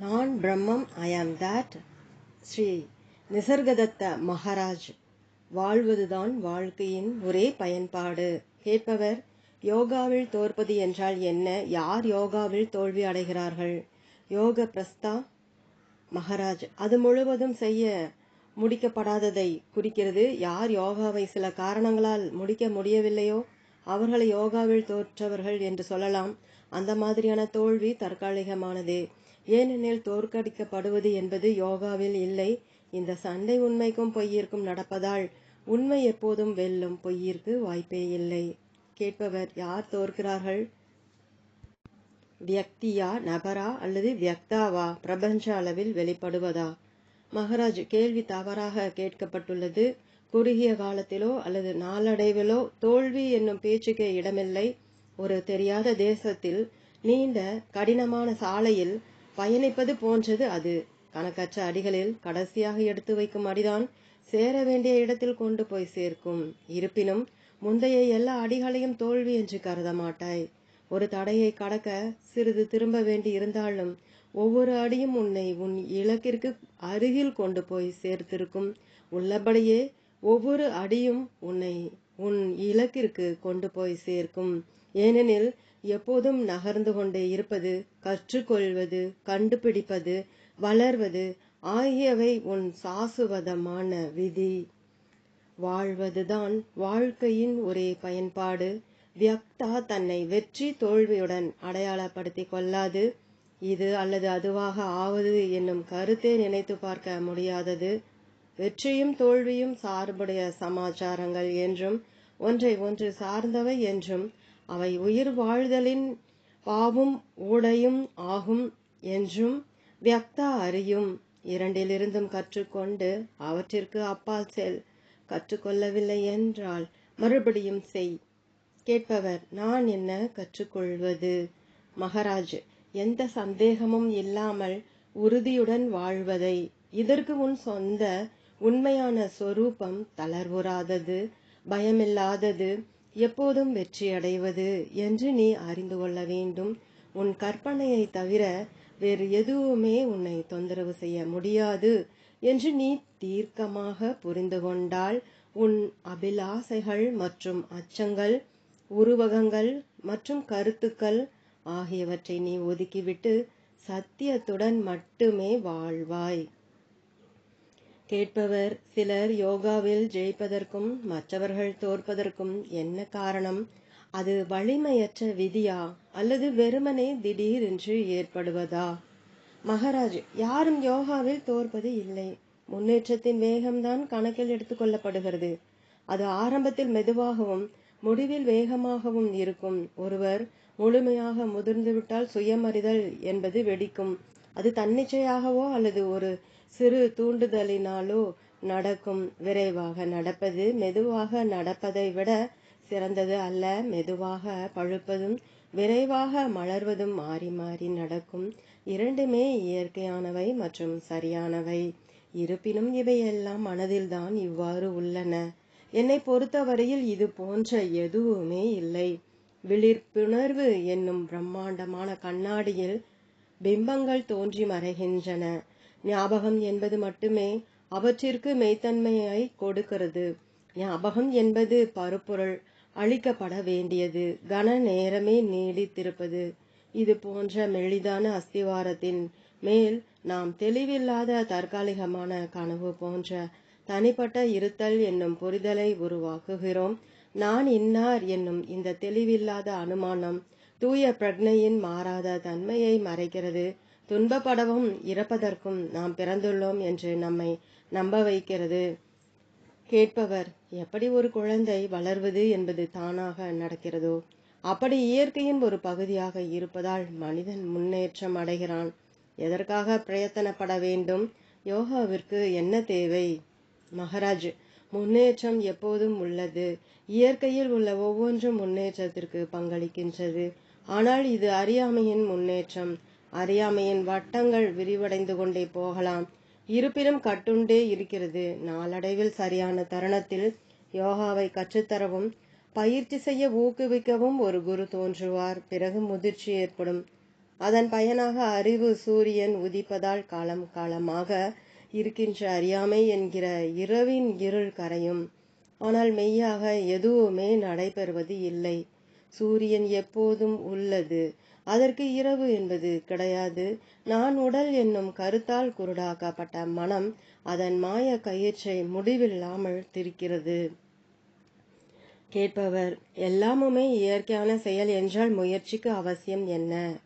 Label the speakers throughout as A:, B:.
A: நான் பிரம்மம் I am that Shri Nisargadatta Maharaj வாழ்வதுதான் வாழ்க்கையின் ஒரே பயன்பாடு. கேட்பவர் யோகாவில் தோற்பது என்றால் என்ன? யார் யோகாவில் தோல்வி அடைகிறார்கள்? யோக பிரஸ்தா மகாராஜ் அது முழுவதும் செய்ய முடிக்கப்படாததை குறிக்கிறது. யார் யோகாவை சில காரணங்களால் முடிக்க முடியவில்லையோ அவர்களை யோகாவில் தோற்றவர்கள் என்று சொல்லலாம். அந்த மாதிரியான தோல்வி தற்காலிகமானதே. ஏனெனில் தோற்கடிக்கப்படுவது என்பது யோகாவில் இல்லை. இந்த சண்டை உண்மைக்கும் பொய்யிற்கும் நடப்பதால் உண்மை எப்போதும் வெல்லும் பொய்யிற்கு வாய்ப்பே இல்லை. கேட்பவர் யார் தோற்கிறார்கள்? வியக்தியா நபரா அல்லது வியக்தாவா? பிரபஞ்ச அளவில் வெளிப்படுவதா? மகராஜ் கேள்வி தவறாக கேட்கப்பட்டுள்ளது. குறுகிய காலத்திலோ அல்லது நாளடைவிலோ தோல்வி என்னும் பேச்சுக்கே இடமில்லை. ஒரு தெரியாத தேசத்தில் நீண்ட கடினமான சாலையில் பயணிப்பது போன்றது அது. கணக்கற்ற அடிகளில் கடைசியாக எடுத்து வைக்கும் அடிதான் சேர வேண்டிய இடத்தில் கொண்டு போய் சேர்க்கும். இருப்பினும் முந்தைய எல்லா அடிகளையும் தோல்வி என்று கருத மாட்டாய். ஒரு தடையை கடக்க சிறிது திரும்ப வேண்டி இருந்தாலும் ஒவ்வொரு அடியும் உன்னை உன் இலக்கிற்கு அருகில் கொண்டு போய் சேர்த்திருக்கும். உள்ளபடியே ஒவ்வொரு அடியும் உன்னை உன் இலக்கிற்கு கொண்டு போய் சேர்க்கும். ஏனெனில் எப்போதும் நகர்ந்து கொண்டே இருப்பது கற்றுக்கொள்வது கண்டுபிடிப்பது வளர்வது ஆகியவை உன் சாசுவதமான விதி. வாழ்வதுதான் வாழ்க்கையின் ஒரே பயன்பாடு. வியக்தா தன்னை வெற்றி தோல்வியுடன் அடையாளப்படுத்திக் கொள்ளாது. இது அல்லது அதுவாக ஆவது என்னும் கருத்தை நினைத்து பார்க்க முடியாதது. வெற்றியும் தோல்வியும் சார்புடைய சமாச்சாரங்கள் என்றும் ஒன்றை ஒன்று சார்ந்தவை என்றும் அவை உயிர் வாழ்தலின் பாவும் ஊடையும் ஆகும் என்றும் வியக்தா அறியும். இரண்டிலிருந்தும் கற்றுக்கொண்டு அவற்றிற்கு அப்பால் செல். கற்றுக்கொள்ளவில்லை என்றால் மறுபடியும் செய். கேட்பவர் நான் என்ன கற்றுக்கொள்வது? மகராஜ் எந்த சந்தேகமும் இல்லாமல் உறுதியுடன் வாழ்வதை. இதற்கு உன் சொந்த உண்மையான சொரூபம் தளர்வுறாதது பயமில்லாதது எப்போதும் வெற்றியடைவது என்று நீ அறிந்து கொள்ள வேண்டும். உன் கற்பனையை தவிர வேறு எதுவுமே உன்னை தொந்தரவு செய்ய முடியாது என்று நீ தீர்க்கமாக புரிந்து கொண்டால் உன் அபிலாசைகள் மற்றும் அச்சங்கள் உருவகங்கள் மற்றும் கருத்துக்கள் ஆகியவற்றை நீ ஒதுக்கிவிட்டு சத்தியத்துடன் மட்டுமே வாழ்வாய். கேட்பவர் சிலர் யோகாவில் ஜெயிப்பதற்கும் மற்றவர்கள் தோற்பதற்கும் என்ன காரணம்? அது வலிமையற்ற விதியா? அல்லது வெறுமனே திடீரென்று ஏற்படுவதா? மகாராஜ் யாரும் யோகாவில் தோற்பது இல்லை. முன்னேற்றத்தின் வேகம்தான் கணக்கில் எடுத்துக்கொள்ளப்படுகிறது அது ஆரம்பத்தில் மெதுவாகவும் முடிவில் வேகமாகவும் இருக்கும். ஒருவர் முழுமையாக முதிர்ந்துவிட்டால் சுயமறிதல் என்பது வெடிக்கும். அது தன்னிச்சையாகவோ அல்லது ஒரு சிறு தூண்டுதலினாலோ நடக்கும். விரைவாக நடப்பது மெதுவாக நடப்பதை விட சிறந்தது அல்ல. மெதுவாக பழுப்பதும் விரைவாக மலர்வதும் மாறி மாறி நடக்கும். இரண்டுமே இயற்கையானவை மற்றும் சரியானவை. இருப்பினும் இவையெல்லாம் மனதில்தான் இவ்வாறு உள்ளன. என்னை பொறுத்தவரையில் இது போன்ற எதுவுமே இல்லை. விழிப்புணர்வு என்னும் பிரம்மாண்டமான கண்ணாடியில் பிம்பங்கள் தோன்றி மறைகின்றன. ஞாபகம் என்பது மட்டுமே அவற்றிற்கு மெய்த்தன்மையை கொடுக்கிறது. ஞாபகம் என்பது பருப்பொருள் அழிக்கப்பட வேண்டியது. கன நேரமே நீடித்திருப்பது. இது போன்ற மெளிதான அஸ்திவாரத்தின் மேல் நாம் தெளிவில்லாத தற்காலிகமான கனவு போன்ற தனிப்பட்ட இருத்தல் என்னும் புரிதலை உருவாக்குகிறோம். நான் இன்னார் என்னும் இந்த தெளிவில்லாத அனுமானம் தூய பிரக்னையின் மாறாத தன்மையை மறைக்கிறது. துன்பப்படவும் இறப்பதற்கும் நாம் பிறந்துள்ளோம் என்று நம்மை நம்ப வைக்கிறது. கேட்பவர் எப்படி ஒரு குழந்தை வளர்வது என்பது தானாக நடக்கிறதோ அப்படி இயற்கையின் ஒரு பகுதியாக இருப்பதால் மனிதன் முன்னேற்றம் அடைகிறான். எதற்காக பிரயத்தனப்பட வேண்டும்? யோகாவிற்கு என்ன தேவை? மகராஜ் முன்னேற்றம் எப்போதும் உள்ளது. இயற்கையில் உள்ள ஒவ்வொன்றும் முன்னேற்றத்திற்கு பங்களிக்கின்றது. ஆனால் இது அறியாமையின் முன்னேற்றம். அறியாமையின் வட்டங்கள் விரிவடைந்து கொண்டே போகலாம். இருப்பினும் கட்டுண்டே இருக்கிறது. நாளடைவில் சரியான தருணத்தில் யோகாவை கற்றுத்தரவும் பயிற்சி செய்ய ஊக்குவிக்கவும் ஒரு குரு தோன்றுவார். பிறகு முதிர்ச்சி ஏற்படும். அதன் பயனாக அறிவு சூரியன் உதிப்பதால் காலம் காலமாக இருக்கின்ற அறியாமை என்கிற இரவின் இருள் கரையும். ஆனால் மெய்யாக எதுவுமே நடைபெறுவது இல்லை. சூரியன் எப்போதும் உள்ளது. அதற்கு இரவு என்பது கிடையாது. நான் உடல் என்னும் கருத்தால் குருடாக்கப்பட்ட மனம் அதன் மாய கயிற்றை முடிவில்லாமல் திரிக்கிறது. கேட்பவர் எல்லாமுமே இயற்கையான செயல் என்றால் முயற்சிக்கு அவசியம் என்ன?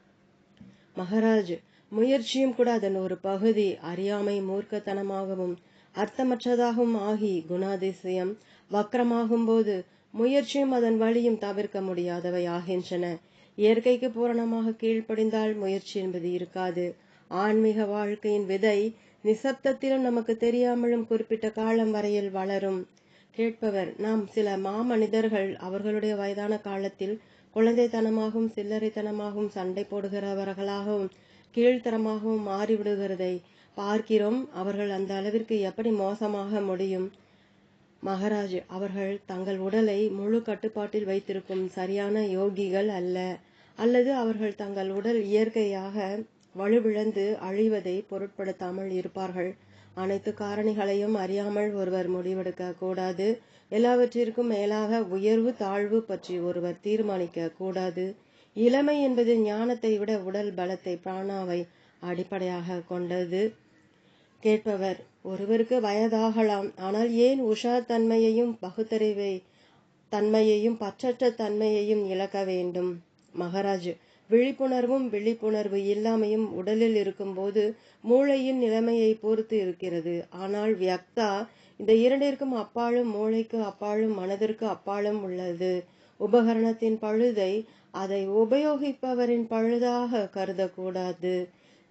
A: மகராஜ் முயற்சியும் கூட அதன் ஒரு பகுதி அறியாமை மூர்க்கத்தனமாகவும் அர்த்தமற்றதாகவும் ஆகி குணாதிசயம் வக்கரமாகும் போது முயற்சியும் அதன் வழியும் தவிர்க்க முடியாதவை ஆகின்றன. இயற்கைக்கு பூரணமாக கீழ்ப்படிந்தால் முயற்சி என்பது இருக்காது. ஆன்மீக வாழ்க்கையின் விதை நிசப்தத்திலும் நமக்கு தெரியாமலும் குறிப்பிட்ட காலம் வரையில் வளரும். கேட்பவர் நாம் சில மாமனிதர்கள் அவர்களுடைய வயதான காலத்தில் குழந்தைத்தனமாகவும் சில்லறைத்தனமாகவும் சண்டை போடுகிறவர்களாகவும் கீழ்த்தரமாகவும் மாறிவிடுகிறதை பார்க்கிறோம். அவர்கள் அந்த அளவிற்கு எப்படி மோசமாக முடியும்? மகராஜ் அவர்கள் தங்கள் உடலை முழு கட்டுப்பாட்டில் வைத்திருக்கும் சரியான யோகிகள் அல்ல. அல்லது அவர்கள் தங்கள் உடல் இயற்கையாக வலுவிழந்து அழிவதை பொருட்படுத்தாமல் இருப்பார்கள். அனைத்து காரணிகளையும் அறியாமல் ஒருவர் முடிவெடுக்க கூடாது. எல்லாவற்றிற்கும் மேலாக உயர்வு தாழ்வு பற்றி ஒருவர் தீர்மானிக்க கூடாது. இளமை என்பது ஞானத்தை விட உடல் பலத்தை பிராணாவை அடிப்படையாக கொண்டது. கேட்பவர் ஒருவருக்கு வயதாகலாம். ஆனால் ஏன் உஷார் தன்மையையும் பகுத்தறிவை தன்மையையும் பற்றற்ற தன்மையையும் இழக்க வேண்டும்? மகராஜ் விழிப்புணர்வும் விழிப்புணர்வு இல்லாமையும் உடலில் இருக்கும்போது மூளையின் நிலைமையை பொறுத்து இருக்கிறது. ஆனால் வியக்தா இந்த இரண்டிற்கும் அப்பாலும் மூளைக்கு அப்பாலும் மனதிற்கு அப்பாலும் உள்ளது. உபகரணத்தின் பழுதை அதை உபயோகிப்பவரின் பழுதாக கருதக்கூடாது.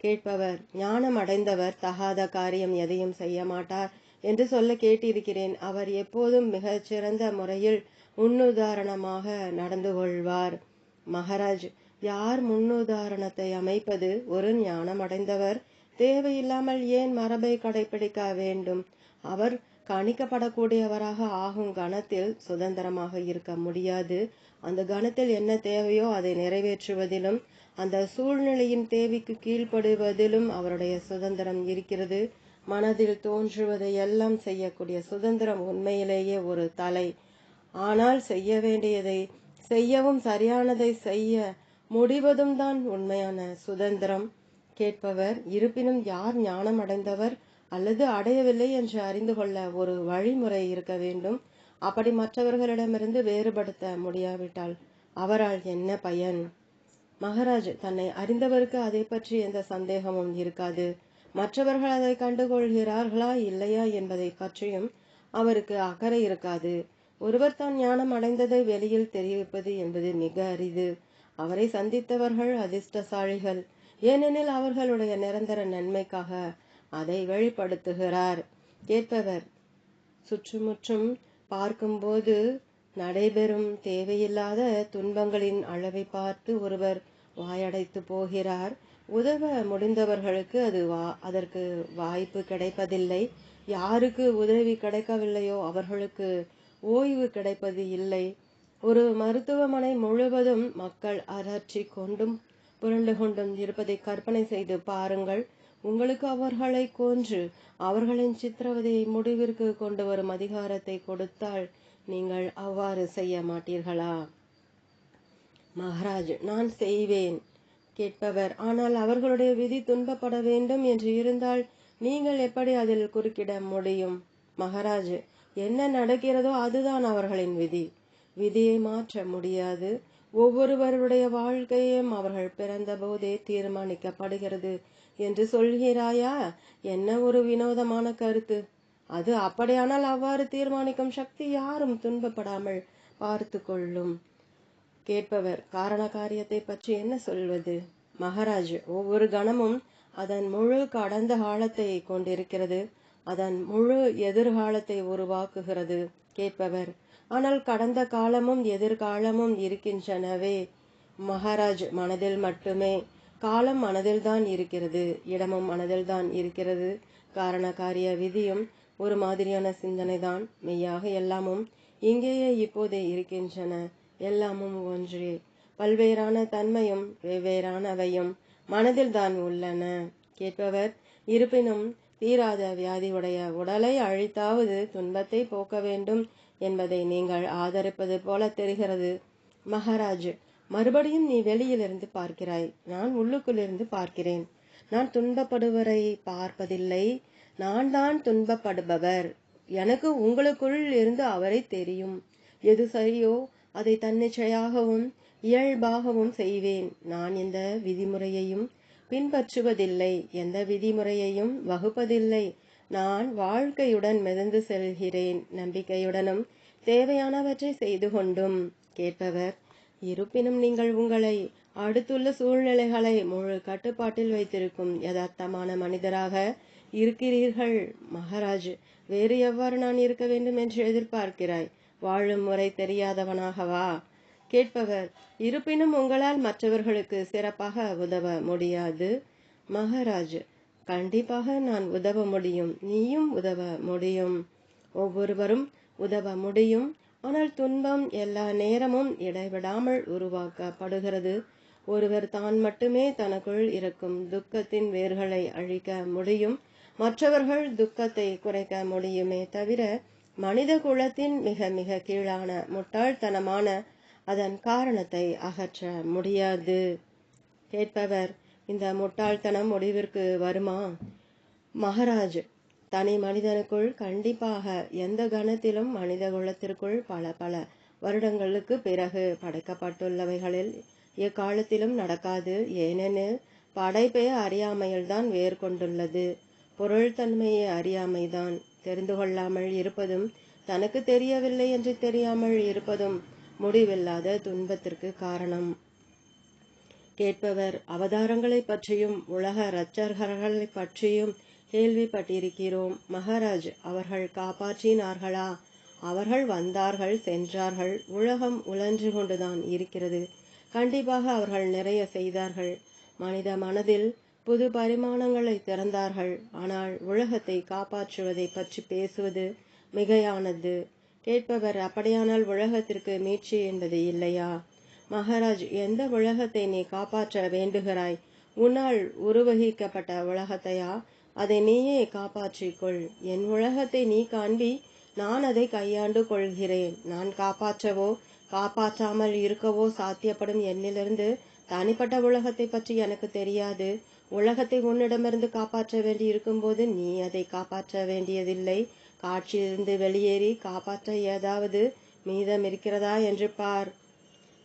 A: கேட்பவர். ஞானம் அடைந்தவர் தகாத காரியம் எதையும் செய்ய மாட்டார் என்று சொல்ல கேட்டிருக்கிறேன். அவர் எப்போதும் மிகச் சிறந்த முறையில் முன்னுதாரணமாக நடந்து கொள்வார். மகாராஜ் யார் முன்னுதாரணத்தை அமைப்பது? ஒரு ஞானம் அடைந்தவர். தேவையில்லாமல் ஏன் மரபை கடைபிடிக்க வேண்டும்? அவர் கணிக்கப்படக்கூடியவராக ஆகும் கணத்தில் சுதந்திரமாக இருக்க முடியாது. அந்த கணத்தில் என்ன தேவையோ அதை நிறைவேற்றுவதிலும் அந்த சூழ்நிலையின் தேவைக்கு கீழ்ப்படுவதிலும் அவருடைய சுதந்திரம் இருக்கிறது. மனதில் தோன்றுவதை எல்லாம் செய்யக்கூடிய சுதந்திரம் உண்மையிலேயே ஒரு தலை. ஆனால் செய்ய வேண்டியதை செய்யவும் சரியானதை செய்ய முடிவதும் தான் உண்மையான சுதந்திரம். கேட்பவர் இருப்பினும் யார் ஞானம் அடைந்தவர் அல்லது அடையவில்லை என்று அறிந்து கொள்ள ஒரு வழிமுறை இருக்க வேண்டும். அப்படி மற்றவர்களிடமிருந்து வேறுபடுத்த முடியாவிட்டால் அவரால் என்ன பயன்? மகராஜ் தன்னை அறிந்தவருக்கு அதை பற்றி எந்த சந்தேகமும் இருக்காது. மற்றவர்கள் அதை கண்டுகொள்கிறார்களா இல்லையா என்பதை பற்றியும் அவருக்கு அக்கறை இருக்காது. ஒருவர் தான் ஞானம் அடைந்ததை வெளியில் தெரிவிப்பது என்பது மிக அரிது. அவரை சந்தித்தவர்கள் அதிர்ஷ்டசாலிகள். ஏனெனில் அவர்களுடைய நிரந்தர நன்மைக்காக அதை வெளிப்படுத்துகிறார். கேட்பவர் சுற்றுமுற்றும் பார்க்கும்போது நடைபெறும் தேவையில்லாத துன்பங்களின் அளவை பார்த்து ஒருவர் வாயடைத்து போகிறார். உதவ முடிந்தவர்களுக்கு அது வா அதற்கு வாய்ப்பு கிடைப்பதில்லை. யாருக்கு உதவி கிடைக்கவில்லையோ அவர்களுக்கு ஓய்வு கிடைப்பது இல்லை. ஒரு மருத்துவமனை முழுவதும் மக்கள் அரற்றி கொண்டும் புரண்டு கொண்டும் இருப்பதை கற்பனை செய்து பாருங்கள். உங்களுக்கு அவர்களை கொன்று அவர்களின் சித்திரவதையை முடிவிற்கு கொண்டு வரும் அதிகாரத்தை கொடுத்தால் நீங்கள் அவ்வாறு செய்ய மாட்டீர்களா? மகாராஜ் நான் செய்வேன் கேட்பவர். ஆனால் அவர்களுடைய விதி துன்பப்பட வேண்டும் என்று இருந்தால் நீங்கள் எப்படி அதில் குறுக்கிட முடியும்? மகாராஜ் என்ன நடக்கிறதோ அதுதான் அவர்களின் விதி. விதியை மாற்ற முடியாது. ஒவ்வொருவருடைய வாழ்க்கையும் அவர்கள் பிறந்தபோதே தீர்மானிக்கப்படுகிறது என்று சொல்கிறாயா? என்ன ஒரு வினோதமான கருத்து? அது அப்படியானால் அவ்வாறு தீர்மானிக்கும் சக்தி யாரும் துன்பப்படாமல் பார்த்து கொள்ளும். கேட்பவர் காரண காரியத்தை பற்றி என்ன சொல்வது? மகாராஜ் ஒவ்வொரு கணமும் அதன் முழு கடந்த காலத்தை கொண்டிருக்கிறது. அதன் முழு எதிர்காலத்தை உருவாக்குகிறது கேட்பவர். ஆனால் கடந்த காலமும் எதிர்காலமும் இருக்கின்றனவே. மகாராஜ் மனதில் மட்டுமே. காலம் மனதில்தான் இருக்கிறது இடமும் மனதில்தான் இருக்கிறது. காரண காரிய விதியும் ஒரு மாதிரியான சிந்தனை தான் மெய்யாக எல்லாமும் இங்கேயே இப்போதே இருக்கின்றன. எல்லாமும் ஒன்றே. பல்வேறான தன்மையும் வெவ்வேறானவையும் மனதில் தான் உள்ளன. கேட்பவர் இருப்பினும் தீராத வியாதியுடைய உடலை அழித்தாவது துன்பத்தை போக்க வேண்டும் என்பதை நீங்கள் ஆதரிப்பது போல தெரிகிறது. மகாராஜ் மறுபடியும் நீ வெளியிலிருந்து பார்க்கிறாய். நான் உள்ளுக்குள்ளிருந்து பார்க்கிறேன். நான் துன்பப்படுவரை பார்ப்பதில்லை. நான் தான் துன்பப்படுபவர். எனக்கு உங்களுக்குள் இருந்து அவரை தெரியும். எது சரியோ அதை தன்னிச்சையாகவும் இயல்பாகவும் செய்வேன். நான் எந்த விதிமுறையையும் பின்பற்றுவதில்லை. எந்த விதிமுறையையும் வகுப்பதில்லை. நான் வாழ்க்கையுடன் மிதந்து செல்கிறேன். நம்பிக்கையுடனும் தேவையானவற்றை செய்து கொண்டும். கேட்பவர் இருப்பினும் நீங்கள் உங்களை அடுத்துள்ள சூழ்நிலைகளை முழு கட்டுப்பாட்டில் வைத்திருக்கும் யதார்த்தமான மனிதராக இருக்கிறீர்கள். மகாராஜ் வேறு எவ்வாறு நான் இருக்க வேண்டும் என்று எதிர்பார்க்கிறாய்? வாழும் முறை தெரியாதவனாகவா? கேட்பவர் இருப்பினும் உங்களால் மற்றவர்களுக்கு சிறப்பாக உதவ முடியாது. மகாராஜ் கண்டிப்பாக நான் உதவ முடியும். நீயும் உதவ முடியும். ஒவ்வொருவரும் உதவ முடியும். ஆனால் துன்பம் எல்லா நேரமும் இடைவிடாமல் உருவாக்கப்படுகிறது. ஒருவர் தான் மட்டுமே தனக்குள் இருக்கும் துக்கத்தின் வேர்களை அழிக்க முடியும். மற்றவர்கள் துக்கத்தை குறைக்க முடியுமே தவிர மனித குலத்தின் மிக மிக கீழான முட்டாள்தனமான அதன் காரணத்தை அகற்ற முடியாது. கேட்பவர் இந்த முட்டாள்தனம் முடிவிற்கு வருமா? மகாராஜ் தனி மனிதனுக்குள் கண்டிப்பாக எந்த கணத்திலும் மனித குலத்திற்குள் பல பல வருடங்களுக்கு பிறகு படைக்கப்பட்டுள்ளவைகளில் எக்காலத்திலும் நடக்காது. ஏனெனில் படைப்பே அறியாமையில்தான் வேர் கொண்டுள்ளது. பொருள் தன்மையே அறியாமைதான். தெரிந்து கொள்ளாமல் இருப்பதும் தனக்கு தெரியவில்லை என்று தெரியாமல் இருப்பதும் முடிவில்லாத துன்பத்திற்கு காரணம். கேட்பவர் அவதாரங்களை பற்றியும் உலக இரட்சகர்களை பற்றியும் கேள்விப்பட்டிருக்கிறோம். மகாராஜ் அவர்கள் காப்பாற்றினார்களா? அவர்கள் வந்தார்கள் சென்றார்கள். உலகம் உழன்று கொண்டுதான் இருக்கிறது. கண்டிப்பாக அவர்கள் நிறைய செய்தார்கள். மனித மனதில் புது பரிமாணங்களை திறந்தார்கள். ஆனால் உலகத்தை காப்பாற்றுவதை பற்றி பேசுவது மிகையானது. கேட்பவர் அப்படியானால் உலகத்திற்கு மீட்சி என்பது இல்லையா? மகாராஜ் எந்த உலகத்தை நீ காப்பாற்ற வேண்டுகிறாய்? உன்னால் உருவகிக்கப்பட்ட உலகத்தையா? அதை நீயே காப்பாற்றிக்கொள் என் உலகத்தை நீ காண்பி. நான் அதை கையாண்டு கொள்கிறேன். நான் காப்பாற்றவோ காப்பாற்றாமல் இருக்கவோ சாத்தியப்படும் என்னிலிருந்து தனிப்பட்ட உலகத்தை பற்றி எனக்கு தெரியாது. உலகத்தை உன்னிடமிருந்து காப்பாற்ற வேண்டி இருக்கும்போது நீ அதை காப்பாற்ற வேண்டியதில்லை. காட்சியிலிருந்து வெளியேறி காப்பாற்ற ஏதாவது மீதம் இருக்கிறதா என்று பார்.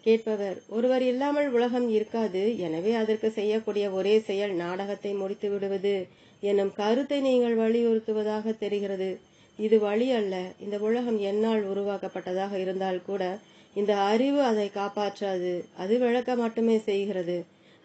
A: கேட்பவர் ஒருவர் இல்லாமல் உலகம் இருக்காது. எனவே அதற்கு செய்யக்கூடிய ஒரே செயல் நாடகத்தை முடித்து விடுவது எனும் கருத்தை நீங்கள் வலியுறுத்துவதாக தெரிகிறது. இது வழி அல்ல. இந்த உலகம் என்னால் உருவாக்கப்பட்டதாக இருந்தால் கூட இந்த அறிவு அதை காப்பாற்றாது. அது விளக்க மட்டுமே செய்கிறது.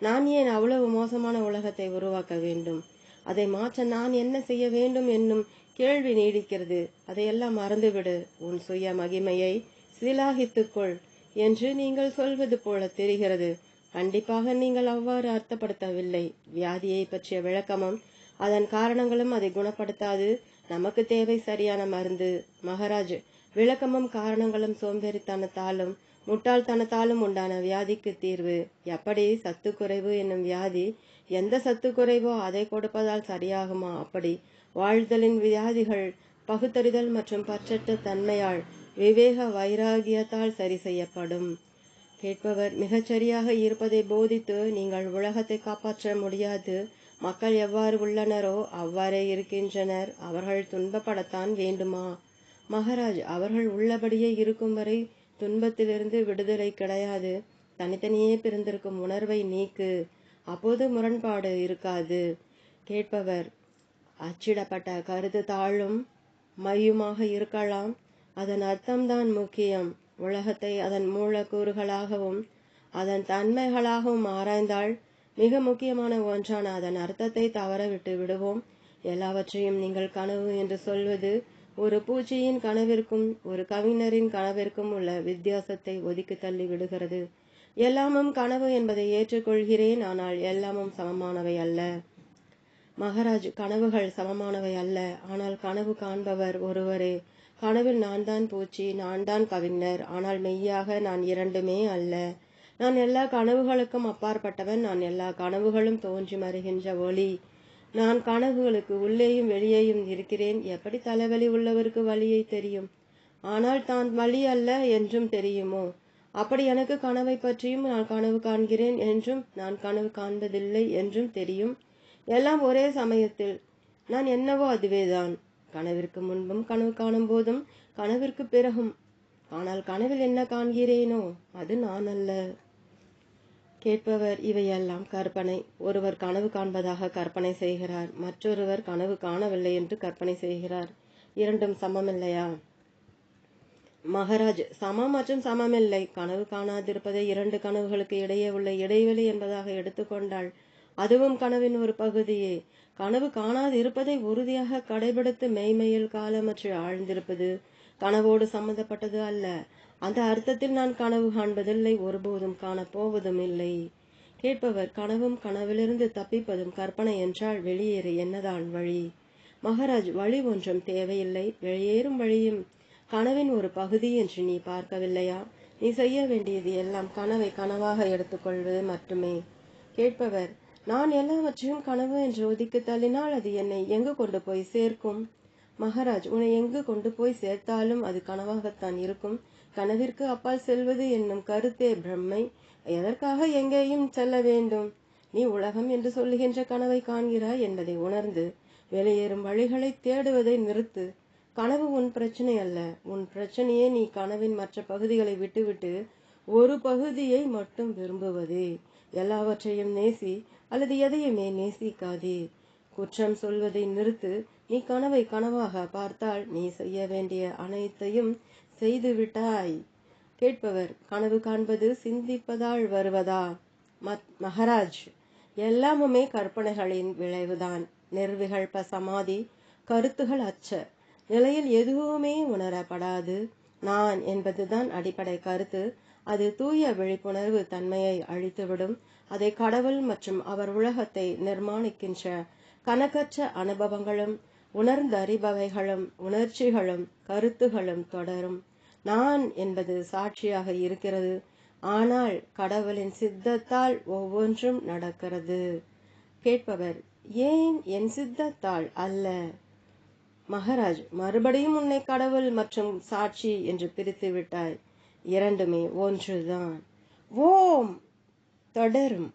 A: நான் ஏன் அவ்வளவு மோசமான உலகத்தை உருவாக்க வேண்டும்? அதை மாற்ற நான் என்ன செய்ய வேண்டும் என்னும் கேள்வி நீடிக்கிறது. அதையெல்லாம் மறந்துவிடு. உன் சுய மகிமையை சிலாகித்துக்கொள் என்று நீங்கள் சொல்வது போல தெரிகிறது. கண்டிப்பாக நீங்கள் அவ்வாறு அர்த்தப்படுத்தவில்லை. வியாதியை பற்றிய விளக்கமும் அதன் காரணங்களும் அதை குணப்படுத்தாது. நமக்கு தேவை சரியான மருந்து. மகாராஜ் விளக்கமும் காரணங்களும் சோம்பேறித்தனத்தாலும் முட்டாள்தனத்தாலும் உண்டான வியாதிக்கு தீர்வு. எப்படி? சத்து குறைவு என்னும் வியாதி. எந்த சத்து குறைவோ அதை கொடுப்பதால் சரியாகுமா? அப்படி. வாழ்தலின் வியாதிகள் பகுத்தறிதல் மற்றும் பற்றற்ற தன்மையால் விவேக வைராகியத்தால் சரி செய்யப்படும். கேட்பவர் மிகச்சரியாக இருப்பதை போதித்து நீங்கள் உலகத்தை காப்பாற்ற முடியாது. மக்கள் எவ்வாறு உள்ளனரோ அவ்வாறே இருக்கின்றனர். அவர்கள் துன்பப்படத்தான் வேண்டுமா? மகாராஜ் அவர்கள் உள்ளபடியே இருக்கும் வரை துன்பத்திலிருந்து விடுதலை கிடையாது. தனித்தனியே பிறந்திருக்கும் உணர்வை நீக்கு. அப்போது முரண்பாடு இருக்காது. கேட்பவர் அச்சிடப்பட்ட கருத்து தாழும் மையுமாக இருக்கலாம். அதன் அர்த்தம்தான் முக்கியம். உலகத்தை அதன் மூலக்கூறுகளாகவும் அதன் தன்மைகளாகவும் ஆராய்ந்தால் மிக முக்கியமான ஒன்றான அதன் அர்த்தத்தை தவறவிட்டு விடுவோம். எல்லாவற்றையும் நீங்கள் கனவு என்று சொல்வது ஒரு பூச்சியின் கனவிற்கும் ஒரு கவிஞரின் கனவிற்கும் உள்ள வித்தியாசத்தை ஒதுக்கி தள்ளி விடுகிறது. எல்லாமும் கனவு என்பதை ஏற்றுக்கொள்கிறேன் ஆனால் எல்லாமும் சமமானவை அல்ல. மகாராஜ் கனவுகள் சமமானவை அல்ல. ஆனால் கனவு காண்பவர் ஒருவரே. கனவில் நான் தான் பூச்சி நான் தான் கவிஞர். ஆனால் மெய்யாக நான் இரண்டுமே அல்ல. நான் எல்லா கனவுகளுக்கும் அப்பாற்பட்டவன் நான் எல்லா கனவுகளும் தோன்றி மறுகின்ற ஒளி. நான் கனவுகளுக்கு உள்ளேயும் வெளியேயும் இருக்கிறேன். எப்படி தலைவலி உள்ளவருக்கு வழியை தெரியும்? ஆனால் தான் வழி அல்ல என்றும் தெரியுமோ? அப்படி எனக்கு கனவை பற்றியும் நான் கனவு காண்கிறேன் என்றும் நான் கனவு காண்பதில்லை என்றும் தெரியும். எல்லாம் ஒரே சமயத்தில். நான் என்னவோ அதுவேதான். கனவிற்கு முன்பும் கனவு காணும் போதும் கனவிற்கு பிறகும். ஆனால் கனவில் என்ன காண்கிறேனோ அது நான் அல்ல. கேட்பவர் இவையெல்லாம் கற்பனை. ஒருவர் கனவு காண்பதாக கற்பனை செய்கிறார். மற்றொருவர் கனவு காணவில்லை என்று கற்பனை செய்கிறார். இரண்டும் சமமில்லையா? மகராஜ் சமம் மற்றும் சமமில்லை. கனவு காணாதிருப்பதை இரண்டு கனவுகளுக்கு இடையே உள்ள இடைவெளி என்பதாக எடுத்துக்கொண்டால் அதுவும் கனவின் ஒரு பகுதியே. கனவு காணாது இருப்பதை உறுதியாக கடைபிடித்து மெய்மையில் காலமற்று ஆழ்ந்திருப்பது கனவோடு சம்பந்தப்பட்டது அல்ல. அந்த அர்த்தத்தில் நான் கனவு காண்பதில்லை ஒருபோதும் காணப்போவதும் இல்லை. கேட்பவர் கனவும் கனவிலிருந்து தப்பிப்பதும் கற்பனை என்றால் வெளியேற என்னதான் வழி? மகாராஜ் வழி ஒன்றும் தேவையில்லை. வெளியேறும் வழியும் கனவின் ஒரு பகுதி என்று நீ பார்க்கவில்லையா? நீ செய்ய வேண்டியது எல்லாம் கனவை கனவாக எடுத்துக்கொள்வது மட்டுமே. கேட்பவர் நான் எல்லாவற்றையும் கனவு என்று ஒதுக்கி தள்ளினால் அது என்னை எங்கு கொண்டு போய் சேர்க்கும்? மகாராஜ் உன்னை எங்கு கொண்டு போய் சேர்த்தாலும் அது கனவாகத்தான் இருக்கும். கனவிற்கு அப்பால் செல்வது என்னும் கருத்தே பிரம்மை. எதற்காக எங்கேயும் செல்ல வேண்டும்? நீ உலகம் என்று சொல்லுகின்ற கனவை காண்கிறாய் என்பதை உணர்ந்து வெளியேறும் வழிகளை தேடுவதை நிறுத்து. கனவு உன் பிரச்சனை அல்ல. உன் பிரச்சனையே நீ கனவின் மற்ற பகுதிகளை விட்டுவிட்டு ஒரு பகுதியை மட்டும் விரும்புவதே. எல்லாவற்றையும் நேசி அல்லது எதையுமே நேசிக்காதே. குற்றம் சொல்வதை நிறுத்து நீ கனவை கனவாக பார்த்தால் நீ செய்ய வேண்டிய அனைத்தையும் செய்துவிட்டாய். கேட்பவர் கனவு காண்பது சிந்திப்பதால் வருவதா? மகராஜ் எல்லாமுமே கற்பனைகளின் விளைவுதான். நிர்விகல்ப சமாதி கருத்துகள் அச்ச. நிலையில் எதுவுமே உணரப்படாது. நான் என்பதுதான் அடிப்படை கருத்து. அது தூய விழிப்புணர்வு தன்மையை அழித்துவிடும். அதை கடவுள் மற்றும் அவர் உலகத்தை நிர்மாணிக்கின்ற கணக்கற்ற அனுபவங்களும் உணர்ந்தறிபவைகளும் உணர்ச்சிகளும் கருத்துகளும் தொடரும். நான் என்பது சாட்சியாக இருக்கிறது. ஆனால் கடவுளின் சித்தத்தால் ஒவ்வொன்றும் நடக்கிறது. கேட்பவர் ஏன் என் சித்தத்தால் அல்ல? மகாராஜ் மறுபடியும் உன்னை கடவுள் மற்றும் சாட்சி என்று பிரித்து விட்டாய். இரண்டுமே ஒன்றுதான். ஓம்! தொடரும்.